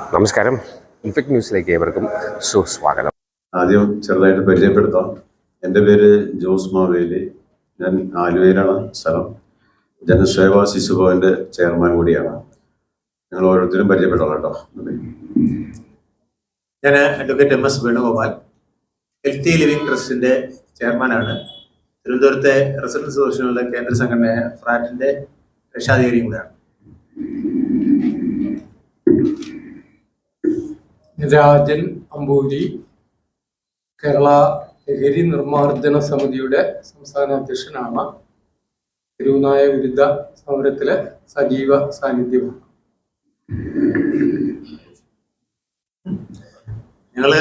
നമസ്കാരം. ഇൻഫെക്ട് ന്യൂസിലേക്ക് ഏവർക്കും സുസ്വാഗതം. ആദ്യം ചെറുതായിട്ട് പരിചയപ്പെടുത്താം. എന്റെ പേര് ജോസ് മാവേലി. ഞാൻ ആലുവയിലാണ് സ്ഥലം. ജനസേവാ ശിശുഭവന്റെ ചെയർമാൻ കൂടിയാണ്. ഞങ്ങൾ ഓരോരുത്തരും പരിചയപ്പെടാം കേട്ടോ. ഞാൻ advocate M S Venugopal healthy living ട്രസ്റ്റിന്റെ ചെയർമാനാണ്. തിരുവനന്തപുരത്തെ റെസിഡൻസ് സൊല്യൂഷനുള്ള കേന്ദ്ര സംഘടനയായ ഫ്രാറ്റിന്റെ രക്ഷാധികാരിയും കൂടെയാണ്. രാജൻ അമ്പൂരി കേരള ലഹരി നിർമ്മാർജന സമിതിയുടെ സംസ്ഥാന അധ്യക്ഷനാണ്. തിരുവനായ വിരുദ്ധ സമരത്തിലെ സജീവ സാന്നിധ്യമാണ്. ഞങ്ങൾ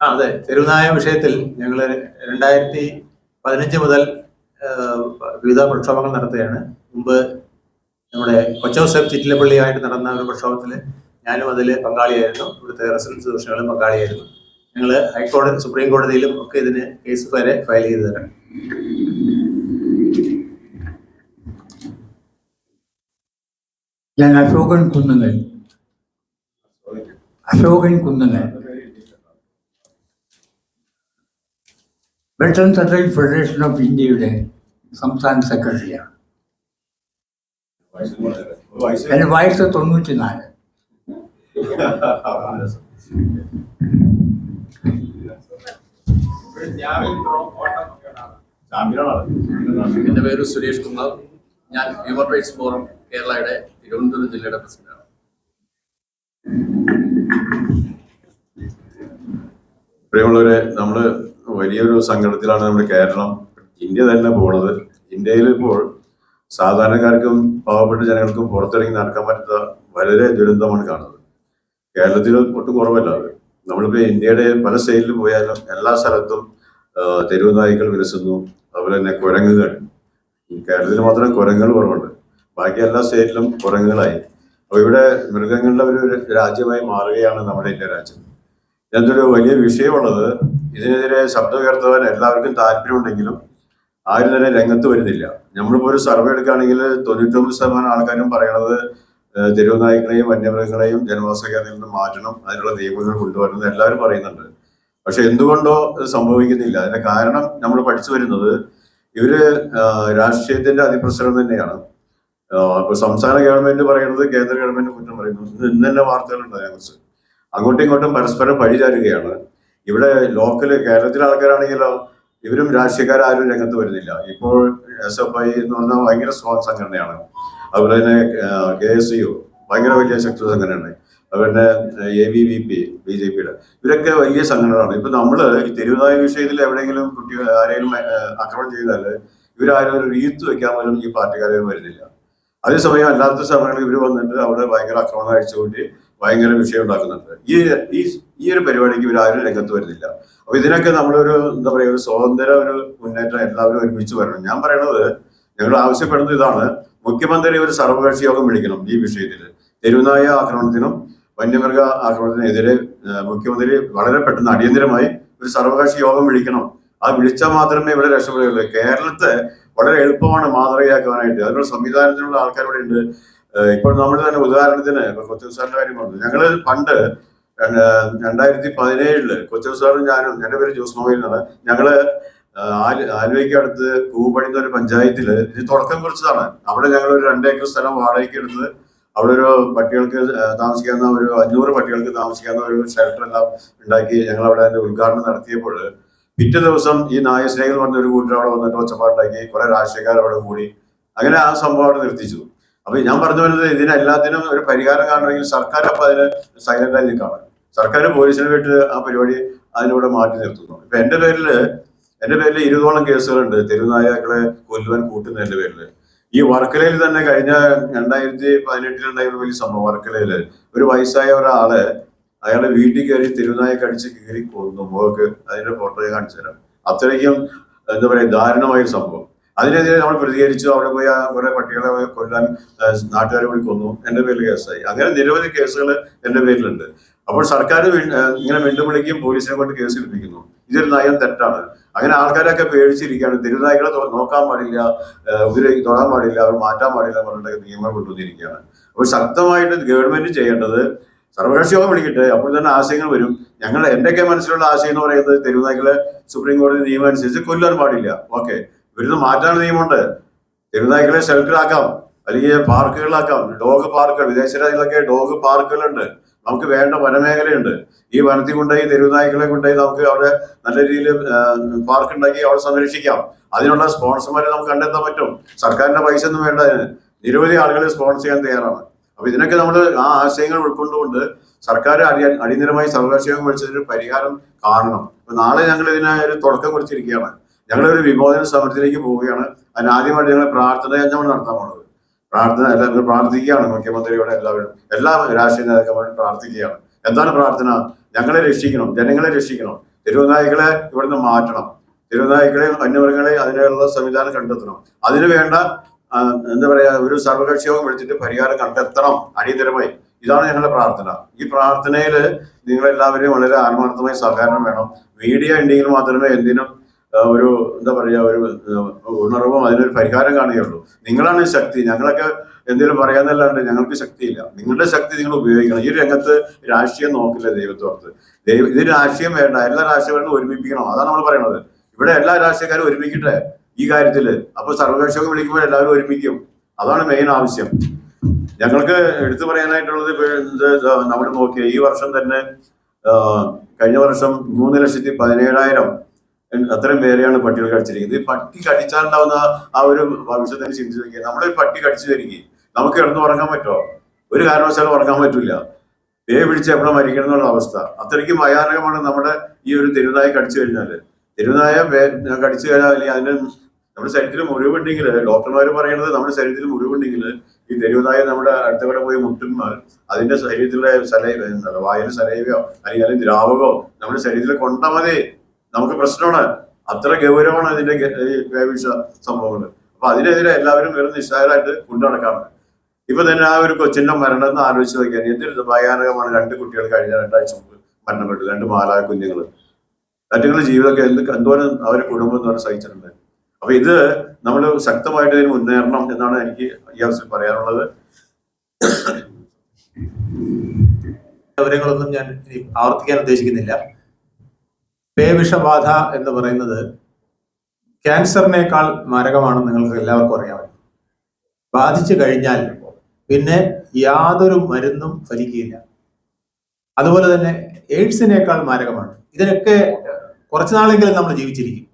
ആ അതെ. തെരുവുനായ വിഷയത്തിൽ ഞങ്ങൾ രണ്ടായിരത്തി പതിനഞ്ച് മുതൽ വിവിധ പ്രക്ഷോഭങ്ങൾ നടത്തുകയാണ്. മുമ്പ് നമ്മുടെ കൊച്ചൗസഫ് ചിറ്റിലപ്പള്ളിയായിട്ട് നടന്ന ഒരു പ്രക്ഷോഭത്തിൽ ഞാനും അതിൽ പങ്കാളിയായിരുന്നു. ഇവിടുത്തെ റെസിഡൻസ് ദോഷങ്ങളും പങ്കാളിയായിരുന്നു. ഞങ്ങൾ ഹൈക്കോടതി സുപ്രീം കോടതിയിലും ഒക്കെ ഇതിന് കേസ് വരെ ഫയൽ ചെയ്തു തരാം. ഞാൻ അശോകൻ കുന്നുങ്ങൽ അശോകൻ കുന്നുങ്ങൽ വെട്ടൻ സെൻട്രൽ ഫെഡറേഷൻ ഓഫ് ഇന്ത്യയുടെ സംസ്ഥാന സെക്രട്ടറിയാണ്. എന്റെ വയസ്സ് തൊണ്ണൂറ്റി നാല് എന്റെ പേര് സുരേഷ് കുമാർ. ഞാൻ ഹ്യൂമൻ റൈറ്റ്സ് ഫോറം കേരളയുടെ തിരുവനന്തപുരം ജില്ലയുടെ പ്രസിഡന്റാണ്. പ്രിയമുള്ളവരെ നമ്മൾ വലിയൊരു സംഘടനത്തിലാണ് നമ്മുടെ കേരളം. ഇന്ത്യ തന്നെ പോണത്. ഇന്ത്യയിൽ ഇപ്പോൾ സാധാരണക്കാർക്കും പാവപ്പെട്ട ജനങ്ങൾക്കും പുറത്തിറങ്ങി നടക്കാൻ പറ്റാത്ത വളരെ ദുരന്തമാണ് കാണുന്നത്. കേരളത്തിൽ ഒട്ടും കുറവല്ല അത്. നമ്മളിപ്പോൾ ഇന്ത്യയുടെ പല സ്റ്റേറ്റിൽ പോയാലും എല്ലാ സ്ഥലത്തും തെരുവ് നായ്ക്കൾ വിലസുന്നു. അതുപോലെ തന്നെ കുരങ്ങുകൾ. കേരളത്തിൽ മാത്രം കുരങ്ങുകൾ കുറവുണ്ട്. ബാക്കി എല്ലാ സ്റ്റേറ്റിലും കുരങ്ങുകളായി. അപ്പോൾ ഇവിടെ മൃഗങ്ങളുടെ ഒരു രാജ്യമായി മാറുകയാണ് നമ്മുടെ ഇന്ത്യ രാജ്യം. ഇതൊരു വലിയ വിഷയമുള്ളത്. ഇതിനെതിരെ ശബ്ദം ഉയർത്തുവാൻ എല്ലാവർക്കും താല്പര്യമുണ്ടെങ്കിലും ആരും തന്നെ രംഗത്ത് വരുന്നില്ല. നമ്മളിപ്പോൾ ഒരു സർവേ എടുക്കുകയാണെങ്കിൽ തൊണ്ണൂറ്റൊമ്പത് ശതമാനം ആൾക്കാരും പറയണത് തെരുവ് നായ്ക്കളെയും വന്യമൃഗങ്ങളെയും ജനവാസ കേന്ദ്രത്തിൽ നിന്ന് മാറ്റണം അതിനുള്ള നിയമങ്ങൾ കൊണ്ടുവരണം എല്ലാവരും പറയുന്നുണ്ട്. പക്ഷെ എന്തുകൊണ്ടോ സംഭവിക്കുന്നില്ല. അതിന്റെ കാരണം നമ്മൾ പഠിച്ചു വരുന്നത് ഇവർ രാഷ്ട്രീയത്തിന്റെ അതിപ്രസരം തന്നെയാണ്. ഇപ്പൊ സംസ്ഥാന ഗവൺമെന്റ് പറയുന്നത് കേന്ദ്ര ഗവൺമെന്റ് കുറ്റം പറയുന്നു. ഇന്ന് തന്നെ വാർത്തകളുണ്ട് അതിനെക്കുറിച്ച്. അങ്ങോട്ടും ഇങ്ങോട്ടും പരസ്പരം പഴിചാരുകയാണ്. ഇവിടെ ലോക്കൽ കേരളത്തിലെ ആൾക്കാരാണെങ്കിലോ ഇവരും രാഷ്ട്രീയക്കാരും രംഗത്ത് വരുന്നില്ല. ഇപ്പോൾ എസ് എഫ് ഐ എന്ന് പറഞ്ഞാൽ ഭയങ്കര സ്ട്രോങ് സംഘടനയാണ്. അതുപോലെ തന്നെ കെ എസ് യു ഭയങ്കര വലിയ ശക്തി സംഘടനയാണ്. അതുപോലെ A B V P B J പിയുടെ ഇവരൊക്കെ വലിയ സംഘടനകളാണ്. ഇപ്പൊ നമ്മൾ ഈ തെരുവുനായ വിഷയത്തിൽ എവിടെയെങ്കിലും കുട്ടി ആരെങ്കിലും ആക്രമണം ചെയ്താൽ ഇവരാരും ഒരു റീത്ത് വെക്കാൻ പോലും ഈ പാർട്ടിക്കാരും വരുന്നില്ല. അതേസമയം അല്ലാത്ത സമയങ്ങളിൽ ഇവർ വന്നിട്ട് അവിടെ ഭയങ്കര ആക്രമണം അഴിച്ചുകൊണ്ട് ഭയങ്കര വിഷയം ഉണ്ടാക്കുന്നുണ്ട്. ഈ ഈ ഈ ഒരു പരിപാടിക്ക് ഇവരാരും രംഗത്ത് വരുന്നില്ല. അപ്പൊ ഇതിനൊക്കെ നമ്മളൊരു എന്താ പറയുക ഒരു സ്വതന്ത്ര ഒരു മുന്നേറ്റം എല്ലാവരും ഒരുമിച്ച് വരണം. ഞാൻ പറയണത് ഞങ്ങൾ ആവശ്യപ്പെടുന്നത് ഇതാണ്. മുഖ്യമന്ത്രി ഒരു സർവകക്ഷി യോഗം വിളിക്കണം ഈ വിഷയത്തിൽ തെരുവുനായ ആക്രമണത്തിനും വന്യമൃഗ ആക്രമണത്തിനെതിരെ മുഖ്യമന്ത്രി വളരെ പെട്ടെന്ന് അടിയന്തരമായി ഒരു സർവകക്ഷി യോഗം വിളിക്കണം. അത് വിളിച്ചാൽ മാത്രമേ ഇവിടെ രക്ഷപ്പെടുകയുള്ളൂ. കേരളത്തെ വളരെ എളുപ്പമാണ് മാതൃകയാക്കുവാനായിട്ട്. അതിനുള്ള സംവിധാനത്തിനുള്ള ആൾക്കാർ ഇവിടെ ഉണ്ട് ഇപ്പോൾ നമ്മൾ തന്നെ ഉദാഹരണത്തിന് കൊച്ചു സാറിന്റെ കാര്യം പറഞ്ഞു. ഞങ്ങൾ പണ്ട് രണ്ട് രണ്ടായിരത്തി പതിനേഴിൽ കൊച്ചു സാറും ഞാനും എന്റെ പേര് ജോസ് മൊബൈൽ എന്നാണ്. ഞങ്ങൾ ആലുവയ്ക്ക് അടുത്ത് പൂപ്പണിന്ന ഒരു പഞ്ചായത്തിൽ ഇത് തുടക്കം കുറിച്ചതാണ്. അവിടെ ഞങ്ങൾ ഒരു രണ്ടേക്കർ സ്ഥലം വാടകയ്ക്ക് എടുത്ത് അവിടെ ഒരു പട്ടികൾക്ക് താമസിക്കാവുന്ന ഒരു അഞ്ഞൂറ് പട്ടികൾക്ക് താമസിക്കാവുന്ന ഒരു ഷെൽട്ടർ എല്ലാം ഉണ്ടാക്കി ഞങ്ങൾ അവിടെ അതിന്റെ ഉദ്ഘാടനം നടത്തിയപ്പോൾ പിറ്റേ ദിവസം ഈ നായസ്നേഹികൾ പറഞ്ഞ ഒരു കൂട്ടർ അവിടെ വന്നിട്ട് ഒച്ചപ്പാട്ടാക്കി കുറെ രാഷ്ട്രീയക്കാർ അവിടെ കൂടി. അങ്ങനെ ആ സംഭവം അവിടെ നിർത്തിച്ചു. അപ്പൊ ഞാൻ പറഞ്ഞു വരുന്നത് ഇതിനെല്ലാത്തിനും ഒരു പരിഹാരം കാണണമെങ്കിൽ സർക്കാർ അപ്പൊ അതിന് സൈലന്റ് ആയി സർക്കാർ പോലീസിനെ വിട്ട് ആ പരിപാടി അതിലൂടെ മാറ്റി നിർത്തുന്നു. ഇപ്പൊ എന്റെ പേരിൽ എന്റെ പേരിൽ ഇരുപതോളം കേസുകളുണ്ട്. തെരുവുനായകളെ കൊല്ലുവാൻ കൂട്ടുന്നതിന്റെ പേരിൽ ഈ വർക്കലയിൽ തന്നെ കഴിഞ്ഞ രണ്ടായിരത്തി പതിനെട്ടിലുണ്ടായ ഒരു വലിയ സംഭവം. വർക്കലയിൽ ഒരു വയസ്സായ ഒരാളെ അയാളെ വീട്ടിൽ കയറി തെരുവുനായ കടിച്ച് കീറി കൊന്നു. മുഖക്ക് അതിന്റെ ഫോട്ടോ കാണിച്ചു തരാം. അത്രയ്ക്കും എന്താ പറയാ ദാരുണമായ സംഭവം. അതിനെതിരെ നമ്മൾ പ്രതികരിച്ചു. അവിടെ പോയി ആ കുറെ പട്ടികളെ കൊല്ലാൻ നാട്ടുകാരെ കൂടി കൊന്നു. എന്റെ പേരിൽ കേസായി. അങ്ങനെ നിരവധി കേസുകൾ എന്റെ പേരിലുണ്ട്. അപ്പോൾ സർക്കാർ ഇങ്ങനെ വെണ്ടുവിളിക്കും പോലീസിനെ കൊണ്ട് കേസ് എടുപ്പിക്കുന്നു. ഇതൊരു നയം തെറ്റാണ്. അങ്ങനെ ആൾക്കാരൊക്കെ പേടിച്ചിരിക്കുകയാണ്. തെരുവുനായ്ക്കളെ നോ- നോക്കാൻ പാടില്ല ഇവരെ തൊടാൻ പാടില്ല അവർ മാറ്റാൻ പാടില്ല പറഞ്ഞിട്ട് നിയമങ്ങൾ കൊണ്ടുവന്നിരിക്കുകയാണ്. അപ്പോൾ ശക്തമായിട്ട് ഗവൺമെന്റ് ചെയ്യേണ്ടത് സർവകക്ഷി യോഗം വിളിക്കട്ടെ. അപ്പോൾ തന്നെ ആശയങ്ങൾ വരും. ഞങ്ങൾ എന്റെയൊക്കെ മനസ്സിലുള്ള ആശയം എന്ന് പറയുന്നത് തെരുവുനായ്ക്കളെ സുപ്രീം കോടതി നിയമം അനുസരിച്ച് കൊല്ലാൻ പാടില്ല. ഓക്കെ. ഇവരുന്ന് മാറ്റാൻ നിയമമുണ്ട്. തെരുവുനായ്ക്കളെ ഷെൽട്ടറാക്കാം. അല്ലെങ്കിൽ പാർക്കുകളാക്കാം ഡോഗ് പാർക്കുകൾ വിദേശ രാജ്യങ്ങളിലൊക്കെ ഡോഗ് പാർക്കുകളുണ്ട്. നമുക്ക് വേണ്ട വനമേഖലയുണ്ട്. ഈ വനത്തിൽ കൊണ്ടുപോയി തെരുവുനായ്ക്കളെ കൊണ്ടുപോയി നമുക്ക് അവിടെ നല്ല രീതിയിൽ പാർക്ക് ഉണ്ടാക്കി അവിടെ സംരക്ഷിക്കാം. അതിനുള്ള സ്പോൺസർമാരെ നമുക്ക് കണ്ടെത്താൻ പറ്റും. സർക്കാരിന്റെ പൈസ ഒന്നും വേണ്ട അതിന്. നിരവധി ആളുകൾ സ്പോൺസർ ചെയ്യാൻ തയ്യാറാണ്. അപ്പൊ ഇതിനൊക്കെ നമ്മൾ ആ ആശയങ്ങൾ ഉൾക്കൊണ്ടുകൊണ്ട് സർക്കാർ അടി അടിയന്തരമായി സർവകക്ഷിയോഗം വിളിച്ചതിന് പരിഹാരം കാണണം. അപ്പൊ നാളെ ഞങ്ങൾ ഇതിന് ഒരു തുടക്കം കുറിച്ചിരിക്കുകയാണ്. ഞങ്ങളൊരു വിമോചന സമരത്തിലേക്ക് പോവുകയാണ്. അതിന് ആദ്യമായിട്ട് ഞങ്ങൾ പ്രാർത്ഥന ഞങ്ങൾ നടത്താൻ പോണത്. പ്രാർത്ഥന എല്ലാവരും പ്രാർത്ഥിക്കുകയാണ്. മുഖ്യമന്ത്രിയോടെ എല്ലാവരും എല്ലാ രാഷ്ട്രീയ നേതാക്കന്മാരും പ്രാർത്ഥിക്കുകയാണ്. എന്താണ് പ്രാർത്ഥന? ഞങ്ങളെ രക്ഷിക്കണം ജനങ്ങളെ രക്ഷിക്കണം. തെരുവുനായ്ക്കളെ ഇവിടുന്ന് മാറ്റണം. തെരുവുനായ്ക്കളെയും വന്യമൃഗങ്ങളെ അതിനുള്ള സംവിധാനം കണ്ടെത്തണം. അതിനു വേണ്ട എന്താ പറയാ ഒരു സർവകക്ഷി യോഗം വിളിച്ചിട്ട് പരിഹാരം കണ്ടെത്തണം. അടിയന്തരമായി ഇതാണ് ഞങ്ങളുടെ പ്രാർത്ഥന. ഈ പ്രാർത്ഥനയിൽ നിങ്ങളെല്ലാവരെയും വളരെ ആത്മാർത്ഥമായി സഹകരണം വേണം. മീഡിയ ഉണ്ടെങ്കിൽ മാത്രമേ എന്തിനും ഒരു എന്താ പറയുക ഒരു ഉണർവും അതിനൊരു പരിഹാരം കാണുകയുള്ളൂ. നിങ്ങളാണ് ശക്തി. ഞങ്ങളൊക്കെ എന്തെങ്കിലും പറയാന്നല്ലാണ്ട് ഞങ്ങൾക്ക് ശക്തിയില്ല. നിങ്ങളുടെ ശക്തി നിങ്ങൾ ഉപയോഗിക്കണം. ഈ രംഗത്ത് രാഷ്ട്രീയം നോക്കില്ല ദൈവത്തോർത്ത് ദൈവം ഇത് രാഷ്ട്രീയം വേണ്ട. എല്ലാ രാഷ്ട്രീയങ്ങളും ഒരുമിപ്പിക്കണം. അതാണ് നമ്മൾ പറയുന്നത് ഇവിടെ എല്ലാ രാഷ്ട്രീയക്കാരും ഒരുമിക്കട്ടെ ഈ കാര്യത്തിൽ അപ്പൊ സർവകക്ഷിയൊക്കെ വിളിക്കുമ്പോൾ എല്ലാവരും ഒരുമിക്കും. അതാണ് മെയിൻ ആവശ്യം. ഞങ്ങൾക്ക് എടുത്തു പറയാനായിട്ടുള്ളത് നമ്മൾ നോക്കിയ ഈ വർഷം തന്നെ കഴിഞ്ഞ വർഷം മൂന്ന് ലക്ഷത്തി പതിനേഴായിരം അത്രയും പേരെയാണ് പട്ടികൾ കടിച്ചിരിക്കുന്നത്. ഈ പട്ടി കടിച്ചാലുണ്ടാവുന്ന ആ ഒരു ഭവിഷ്യത്തിന് ചിന്തിച്ചു നോക്കിയാൽ നമ്മളൊരു പട്ടി കടിച്ചു വരികയും നമുക്ക് കിടന്ന് ഉറങ്ങാൻ പറ്റുമോ? ഒരു കാരണവശാലും ഉറങ്ങാൻ പറ്റില്ല പേ പിടിച്ച് എപ്പോഴും മരിക്കണം എന്നുള്ള അവസ്ഥ. അത്രയ്ക്കും ഭയാനകമാണ് നമ്മുടെ ഈ ഒരു തെരുവായ കടിച്ചു കഴിഞ്ഞാൽ. തെരുവായ കടിച്ചു കഴിഞ്ഞാൽ അല്ലെങ്കിൽ അതിന് നമ്മുടെ ശരീരത്തിൽ മുറിവുണ്ടെങ്കിൽ ഡോക്ടർമാർ പറയുന്നത് നമ്മുടെ ശരീരത്തിൽ മുറിവുണ്ടെങ്കിൽ ഈ തെരുവായ നമ്മുടെ അടുത്ത കൂടെ പോയി മുട്ടുമ്പോൾ അതിന്റെ ശരീരത്തിലെ എന്താ വായന സലൈവയോ അല്ലെങ്കിൽ ദ്രാവകമോ നമ്മുടെ ശരീരത്തിൽ കൊണ്ടാൽ മതി. നമുക്ക് പ്രശ്നമാണ്. അത്ര ഗൗരവമാണ് അതിന്റെ വേവിച്ച സംഭവങ്ങൾ അപ്പൊ അതിനെതിരെ എല്ലാവരും വെറും നിസ്സാരമായിട്ട് കൊണ്ടു നടക്കാറുണ്ട്. ഇപ്പൊ തന്നെ ആ ഒരു കൊച്ചിന്റെ മരണം എന്ന് ആലോചിച്ച് നോക്കിയാൽ എന്തൊരു ഭയാനകമാണ് രണ്ട് കുട്ടികൾ കഴിഞ്ഞ രണ്ടാഴ്ച മുമ്പ് മരണപ്പെട്ടു രണ്ട് മാലായ കുഞ്ഞുങ്ങൾ മറ്റുങ്ങളുടെ ജീവിതമൊക്കെ എന്ത് എന്തോരം അവരുടെ കുടുംബം എന്ന് പറഞ്ഞ് സഹിച്ചിട്ടുണ്ട്. അപ്പൊ ഇത് നമ്മൾ ശക്തമായിട്ട് ഇതിന് മുന്നേറണം എന്നാണ് എനിക്ക് ഈ അവസരം പറയാനുള്ളത്. വിവരങ്ങളൊന്നും ഞാൻ ആവർത്തിക്കാൻ ഉദ്ദേശിക്കുന്നില്ല. പേവിഷബാധ എന്ന് പറയുന്നത് ക്യാൻസറിനേക്കാൾ മാരകമാണെന്ന് നിങ്ങൾക്ക് എല്ലാവർക്കും അറിയാമല്ലോ ബാധിച്ചു കഴിഞ്ഞാൽ പിന്നെ യാതൊരു മരുന്നും ഫലിക്കില്ല. അതുപോലെ തന്നെ എയ്ഡ്സിനേക്കാൾ മാരകമാണ്. ഇതിനൊക്കെ കുറച്ചു നാളെങ്കിലും നമ്മൾ ജീവിച്ചിരിക്കും.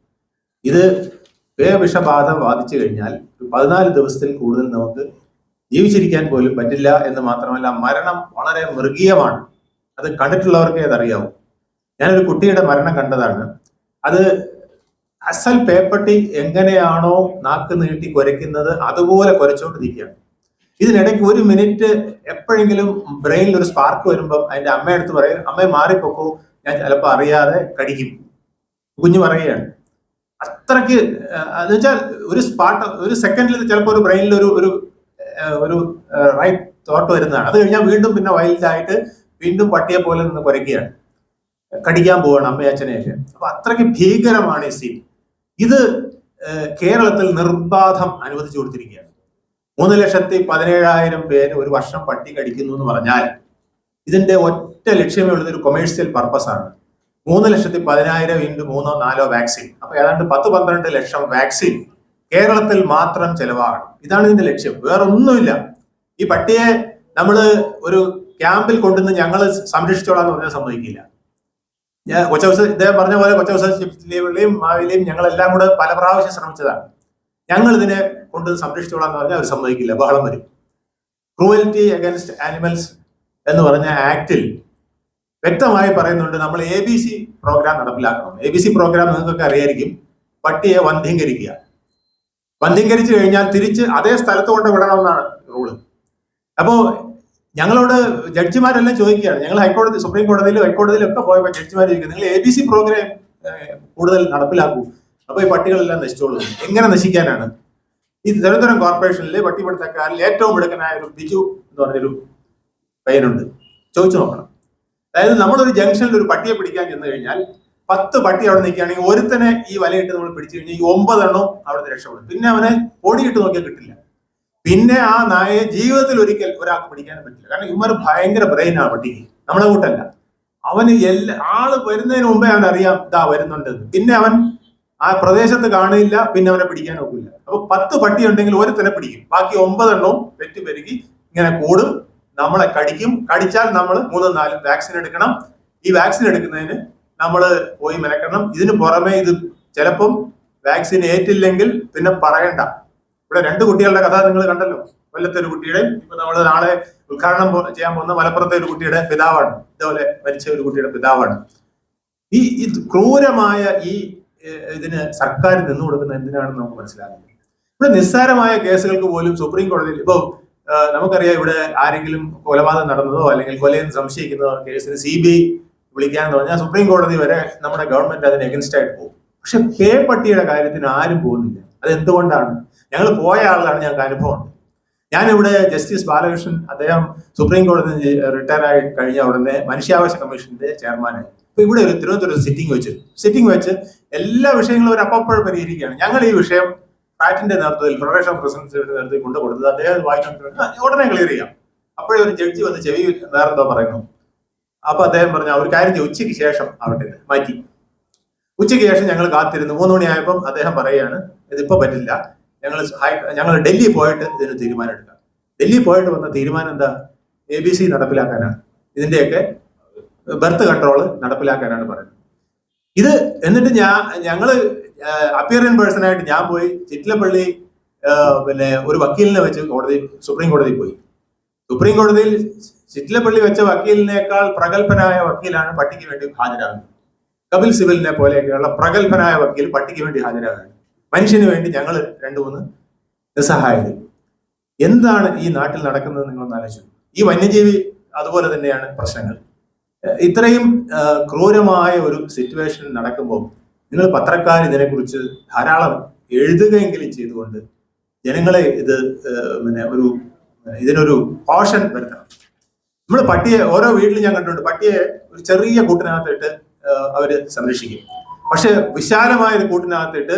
ഇത് പേവിഷബാധ ബാധിച്ചു കഴിഞ്ഞാൽ പതിനാല് ദിവസത്തിൽ കൂടുതൽ നമുക്ക് ജീവിച്ചിരിക്കാൻ പോലും പറ്റില്ല എന്ന് മാത്രമല്ല മരണം വളരെ മൃഗീയമാണ്. അത് കണ്ടിട്ടുള്ളവർക്കേ അതറിയാവൂ. ഞാനൊരു കുട്ടിയുടെ മരണം കണ്ടതാണ്. അത് അസൽ പേപ്പട്ടി എങ്ങനെയാണോ നാക്ക് നീട്ടി കുരയ്ക്കുന്നത് അതുപോലെ കുരച്ചോണ്ടിരിക്കുകയാണ്. ഇതിനിടയ്ക്ക് ഒരു മിനിറ്റ് എപ്പോഴെങ്കിലും ബ്രെയിനിൽ ഒരു സ്പാർക്ക് വരുമ്പം അതിന്റെ അമ്മയടുത്ത് പറയും അമ്മയെ മാറിപ്പോക്കൂ. ഞാൻ ചിലപ്പോൾ അറിയാതെ കടിക്കും. കുഞ്ഞു പറയുകയാണ്. അത്രയ്ക്ക് എന്ന് വെച്ചാൽ ഒരു സ്പാട്ട് ഒരു സെക്കൻഡിൽ ചിലപ്പോൾ ഒരു ബ്രെയിനിൽ ഒരു ഒരു ഒരു റൈറ്റ് തോട്ട് വരുന്നതാണ്. അത് കഴിഞ്ഞാൽ വീണ്ടും പിന്നെ വൈൽഡായിട്ട് വീണ്ടും പട്ടിയെ പോലെ നിന്ന് കുരയ്ക്കുകയാണ്. കടിക്കാൻ പോവാണ് അമ്മയച്ഛനെയൊക്കെ അപ്പൊ അത്രയ്ക്ക് ഭീകരമാണ് ഈ സീൻ ഇത് കേരളത്തിൽ നിർബാധം അനുവദിച്ചു കൊടുത്തിരിക്കുകയാണ്. മൂന്ന് ലക്ഷത്തി പതിനേഴായിരം പേര് ഒരു വർഷം പട്ടി കടിക്കുന്നു എന്ന് പറഞ്ഞാൽ ഇതിന്റെ ഒറ്റ ലക്ഷ്യമേ ഉള്ളത് ഒരു കൊമേഴ്സ്യൽ പർപ്പസ് ആണ്. മൂന്ന് ലക്ഷത്തി പതിനായിരം ഇന്റു മൂന്നോ നാലോ വാക്സിൻ. അപ്പൊ ഏതാണ്ട് പത്ത് പന്ത്രണ്ട് ലക്ഷം വാക്സിൻ കേരളത്തിൽ മാത്രം ചെലവാകണം. ഇതാണ് ഇതിന്റെ ലക്ഷ്യം. വേറെ ഒന്നുമില്ല. ഈ പട്ടിയെ നമ്മൾ ഒരു ക്യാമ്പിൽ കൊണ്ടുവന്ന് ഞങ്ങൾ സംരക്ഷിച്ചോളാം എന്ന് പറഞ്ഞാൽ സമ്മതിക്കില്ല ഞാൻ കൊച്ചവസ ഇദ്ദേഹം പറഞ്ഞ പോലെ കൊച്ചവസയും മാവിലെയും ഞങ്ങൾ എല്ലാം കൂടെ പല പ്രാവശ്യം ശ്രമിച്ചതാണ്. ഞങ്ങൾ ഇതിനെ കൊണ്ട് സംരക്ഷിച്ചോളാം എന്ന് പറഞ്ഞാൽ അവർ സമ്മതിക്കില്ല. ബഹളം വരും. ക്രൂവൽറ്റി അഗൈൻസ്റ്റ് ആനിമൽസ് എന്ന് പറഞ്ഞ ആക്ടിൽ വ്യക്തമായി പറയുന്നുണ്ട് നമ്മൾ എ ബി സി പ്രോഗ്രാം നടപ്പിലാക്കണം. എ ബി സി പ്രോഗ്രാം നിങ്ങൾക്കൊക്കെ അറിയായിരിക്കും. പട്ടിയെ വന്ധ്യംകരിക്കുക വന്ധ്യംകരിച്ചു കഴിഞ്ഞാൽ തിരിച്ച് അതേ സ്ഥലത്ത് കൊണ്ട് വിടണമെന്നാണ് റൂൾ അപ്പോ ഞങ്ങളോട് ജഡ്ജിമാരെല്ലാം ചോദിക്കുകയാണ്. ഞങ്ങൾ ഹൈക്കോടതി സുപ്രീം കോടതിയിലും ഹൈക്കോടതിയിലും ഒക്കെ പോയപ്പോൾ ജഡ്ജിമാർ ചോദിക്കുക നിങ്ങൾ എ ബി സി പ്രോഗ്രാം കൂടുതൽ നടപ്പിലാക്കൂ. അപ്പോൾ ഈ പട്ടികളെല്ലാം നശിച്ചോളൂ. എങ്ങനെ നശിക്കാനാണ്? ഈ തിരുവനന്തപുരം കോർപ്പറേഷനിലെ പട്ടിപിടുത്തക്കാരിൽ ഏറ്റവും മിടുക്കനായ ഒരു ബിജു എന്ന് പറഞ്ഞൊരു പയ്യനുണ്ട്. ചോദിച്ചു നോക്കണം. അതായത് നമ്മളൊരു ജംഗ്ഷനിൽ ഒരു പട്ടിയെ പിടിക്കാൻ ചെന്ന് കഴിഞ്ഞാൽ പത്ത് പട്ടി അവിടെ നിൽക്കുകയാണെങ്കിൽ ഒരുത്തനെ ഈ വലയിട്ട് നമ്മൾ പിടിച്ചു കഴിഞ്ഞാൽ ഈ ഒമ്പതെണ്ണം അവിടുന്ന് രക്ഷപ്പെടും. പിന്നെ അവനെ ഓടിയിട്ട് നോക്കിയാൽ കിട്ടില്ല. പിന്നെ ആ നായയെ ജീവിതത്തിൽ ഒരിക്കൽ ഒരാൾക്ക് പിടിക്കാൻ പറ്റില്ല. കാരണം ഇമ്മർ ഭയങ്കര ബ്രെയിനാണ് പട്ടിക്ക് നമ്മളെ കൂട്ടല്ല. അവന് എല്ലാ ആൾ വരുന്നതിന് മുമ്പേ അവൻ അറിയാം ഇതാ വരുന്നുണ്ട് പിന്നെ അവൻ ആ പ്രദേശത്ത് കാണില്ല പിന്നെ അവനെ പിടിക്കാൻ ഒക്കില്ല. അപ്പൊ പത്ത് പട്ടി ഉണ്ടെങ്കിൽ ഒരുത്തനെ പിടിക്കും. ബാക്കി ഒമ്പതെണ്ണവും പെറ്റ് പെരുകി ഇങ്ങനെ കൂടും. നമ്മളെ കടിക്കും. കടിച്ചാൽ നമ്മൾ മൂന്നും നാലും വാക്സിൻ എടുക്കണം. ഈ വാക്സിൻ എടുക്കുന്നതിന് നമ്മൾ പോയി മെനക്കണം ഇതിന് പുറമെ ഇത് ചിലപ്പം വാക്സിൻ ഏറ്റില്ലെങ്കിൽ പിന്നെ പറയണ്ട. ഇവിടെ രണ്ട് കുട്ടികളുടെ കഥ നിങ്ങൾ കണ്ടല്ലോ. കൊല്ലത്തെ ഒരു കുട്ടിയുടെ ഇപ്പൊ നമ്മൾ നാളെ ഉദ്ഘാടനം ചെയ്യാൻ പോകുന്ന മലപ്പുറത്തെ ഒരു കുട്ടിയുടെ പിതാവാണ്. ഇതുപോലെ മരിച്ച ഒരു കുട്ടിയുടെ പിതാവാണ്. ഈ ക്രൂരമായ ഈ ഇതിന് സർക്കാർ നിന്നു കൊടുക്കുന്ന എന്തിനാണെന്ന് നമുക്ക് മനസ്സിലാകുന്നത് ഇവിടെ നിസ്സാരമായ കേസുകൾക്ക് പോലും സുപ്രീം കോടതിയിൽ ഇപ്പൊ നമുക്കറിയാം ഇവിടെ ആരെങ്കിലും കൊലപാതകം നടന്നതോ അല്ലെങ്കിൽ കൊലയെന്ന് സംശയിക്കുന്നതോ കേസിന് സി ബി ഐ വിളിക്കാന്ന് പറഞ്ഞാൽ സുപ്രീം കോടതി വരെ നമ്മുടെ ഗവൺമെന്റ് അതിന് എഗൻസ്റ്റ് ആയിട്ട് പോകും. പക്ഷെ പേ പട്ടിയുടെ കാര്യത്തിന് ആരും പോകുന്നില്ല. അത് എന്തുകൊണ്ടാണ് ഞങ്ങൾ പോയ ആളാണ് ഞങ്ങൾക്ക് അനുഭവം ഞാനിവിടെ ജസ്റ്റിസ് ബാലകൃഷ്ണൻ അദ്ദേഹം സുപ്രീം കോടതി റിട്ടയർ ആയി കഴിഞ്ഞ ഉടനെ മനുഷ്യാവകാശ കമ്മീഷന്റെ ചെയർമാനായി. അപ്പൊ ഇവിടെ ഒരു തിരുവനന്തപുരം സിറ്റിംഗ് വെച്ച് സിറ്റിംഗ് വെച്ച് എല്ലാ വിഷയങ്ങളും ഒരു അപ്പപ്പോൾ പരിഹരിക്കുകയാണ്. ഞങ്ങൾ ഈ വിഷയം ഫാറ്റിന്റെ നേതൃത്വത്തിൽ ഫെഡറേഷൻ പ്രസിഡൻസിയുടെ നേതൃത്വത്തിൽ കൊണ്ടു കൊടുത്തത് അദ്ദേഹം വായിച്ചുകൊണ്ടിരുന്നത് ഉടനെ ക്ലിയർ ചെയ്യാം. അപ്പോഴേ ഒരു ജഡ്ജി വന്ന് ചെവി വേറെ എന്തോ പറയുന്നു. അപ്പൊ അദ്ദേഹം പറഞ്ഞു ഒരു കാര്യം ചെയ്യും ഉച്ചയ്ക്ക് ശേഷം ആവട്ടെ മാറ്റി. ഉച്ചയ്ക്ക് ശേഷം ഞങ്ങൾ കാത്തിരുന്നു. മൂന്ന് മണിയായപ്പം അദ്ദേഹം പറയുകയാണ് ഇതിപ്പോ പറ്റില്ല. ഞങ്ങൾ ഞങ്ങൾ ഡൽഹി പോയിട്ട് ഇതിന് തീരുമാനം എടുക്കാം ഡൽഹി പോയിട്ട് വന്ന തീരുമാനം എന്താ? എ ബി സി നടപ്പിലാക്കാനാണ്. ഇതിന്റെയൊക്കെ ബർത്ത് കൺട്രോൾ നടപ്പിലാക്കാനാണ് പറയുന്നത്. ഇത് എന്നിട്ട് ഞാൻ ഞങ്ങൾ അപ്പിയറിംഗ് പേഴ്സണായിട്ട് ഞാൻ പോയി ചിറ്റിലപ്പള്ളി പിന്നെ ഒരു വക്കീലിനെ വെച്ച് കോടതി സുപ്രീം കോടതി പോയി. സുപ്രീം കോടതിയിൽ ചിറ്റിലപ്പള്ളി വെച്ച വക്കീലിനേക്കാൾ പ്രഗത്ഭനായ വക്കീലാണ് പട്ടിക്ക് വേണ്ടി ഹാജരാകുന്നത്. കപിൽ സിബലിനെ പോലെയൊക്കെയുള്ള പ്രഗത്ഭനായ വക്കീൽ പട്ടിക്ക് വേണ്ടി ഹാജരാകാൻ മനുഷ്യന് വേണ്ടി ഞങ്ങൾ രണ്ടു മൂന്ന് നിസ്സഹായത എന്താണ് ഈ നാട്ടിൽ നടക്കുന്നത് നിങ്ങളൊന്ന് ആലോചിച്ചു. ഈ വന്യജീവി അതുപോലെ തന്നെയാണ് പ്രശ്നങ്ങൾ. ഇത്രയും ക്രൂരമായ ഒരു സിറ്റുവേഷൻ നടക്കുമ്പോൾ നിങ്ങൾ പത്രക്കാർ ഇതിനെക്കുറിച്ച് ധാരാളം എഴുതുകയെങ്കിലും ചെയ്തുകൊണ്ട് ജനങ്ങളെ ഇത് പിന്നെ ഒരു ഇതിനൊരു പോഷൻ വരുത്തണം. നമ്മൾ പട്ടിയെ ഓരോ വീട്ടിലും ഞാൻ കണ്ടിട്ടുണ്ട് പട്ടിയെ ഒരു ചെറിയ കൂട്ടിനകത്തിട്ട് അവർ സംരക്ഷിക്കും. പക്ഷെ വിശാലമായ ഒരു കൂട്ടിനകത്തിട്ട്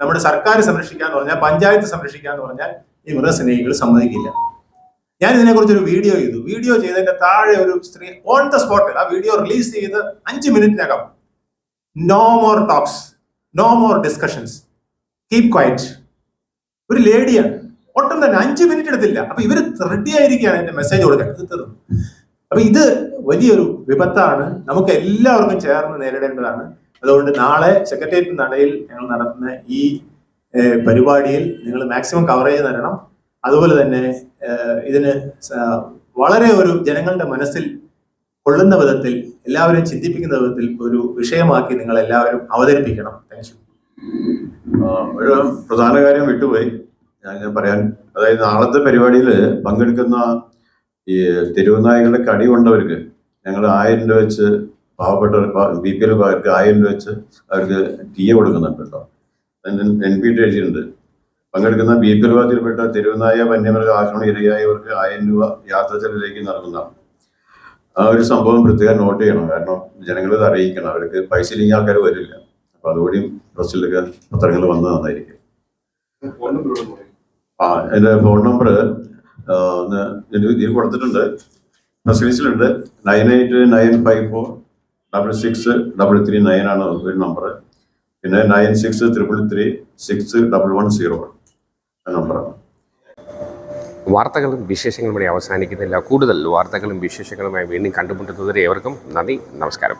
നമ്മുടെ സർക്കാർ സംരക്ഷിക്കാന്ന് പറഞ്ഞാൽ പഞ്ചായത്ത് സംരക്ഷിക്കാന്ന് പറഞ്ഞാൽ ഈ മൃഗസ്നേഹികൾ സമ്മതിക്കില്ല. ഞാൻ ഇതിനെക്കുറിച്ച് ഒരു വീഡിയോ ചെയ്തു. വീഡിയോ ചെയ്തതിന്റെ താഴെ ഒരു സ്ത്രീ ഓൺ ദ സ്പോട്ടിൽ ആ വീഡിയോ റിലീസ് ചെയ്ത് അഞ്ച് മിനിറ്റിനകം. No more talks no more discussions keep quiet ഒരു ലേഡിയാണ്. ഒട്ടും തന്നെ അഞ്ച് മിനിറ്റ് എടുത്തില്ല. അപ്പൊ ഇവർ റെഡി ആയിരിക്കുകയാണ് എന്റെ മെസ്സേജ് കൊടുക്കാൻ. തീർന്നു. അപ്പൊ ഇത് വലിയൊരു വിപത്താണ്. നമുക്ക് എല്ലാവർക്കും ചേർന്ന് നേരിടേണ്ടതാണ്. അതുകൊണ്ട് നാളെ സെക്രട്ടേറിയറ്റ് നടയിൽ ഞങ്ങൾ നടത്തുന്ന ഈ പരിപാടിയിൽ നിങ്ങൾ മാക്സിമം കവറേജ് തരണം. അതുപോലെ തന്നെ ഇതിന് വളരെ ഒരു ജനങ്ങളുടെ മനസ്സിൽ കൊള്ളുന്ന വിധത്തിൽ എല്ലാവരെയും ചിന്തിപ്പിക്കുന്ന വിധത്തിൽ ഒരു വിഷയമാക്കി നിങ്ങൾ എല്ലാവരും അവതരിപ്പിക്കണം താങ്ക് യു ഒരു പ്രധാന കാര്യം വിട്ടുപോയി. ഞാൻ ഞാൻ പറയാൻ അതായത് നാളത്തെ പരിപാടിയിൽ പങ്കെടുക്കുന്ന ഈ തെരുവുനായകളുടെ കടി കൊണ്ടവർക്ക് ഞങ്ങൾ ആയിരം രൂപ വെച്ച് പാവപ്പെട്ട ബി പി എൽക്കാർക്ക് ആയിരം വെച്ച് അവർക്ക് ടി എ കൊടുക്കുന്നുണ്ട് കേട്ടോ. എൻ പി ടി എഴുതിയിട്ടുണ്ട്. പങ്കെടുക്കുന്ന ബി പി എൽ വിഭാഗത്തിൽപ്പെട്ട തെരുവുനായ വന്യമൃഗ ആക്രമണ ഇരയായവർക്ക് ആയിരം രൂപ യാത്ര ചെലവിലേക്ക് നൽകുന്നതാണ്. ആ ഒരു സംഭവം പ്രത്യേകം നോട്ട് ചെയ്യണം. കാരണം ജനങ്ങൾ ഇത് അറിയിക്കണം. അവർക്ക് പൈസ ഇല്ലെങ്കിൽ ആൾക്കാർ വരില്ല. അപ്പൊ അതുകൂടി പ്രസിലൊക്കെ പത്രങ്ങൾ വന്നത് നന്നായിരിക്കും. ആ എന്റെ ഫോൺ നമ്പർ ഇതിൽ കൊടുത്തിട്ടുണ്ട്. Press റിലീസിലുണ്ട് nine eight nine five four double six double three nine ആണ് ഒരു നമ്പർ പിന്നെ nine six triple three six double one zero നമ്പറാണ് വാർത്തകളും വിശേഷങ്ങളും ഇവിടെ അവസാനിക്കുന്നില്ല. കൂടുതൽ വാർത്തകളും വിശേഷങ്ങളുമായി വീണ്ടും കണ്ടുമുട്ടുന്നതുവരെ ഏവർക്കും നന്ദി നമസ്കാരം.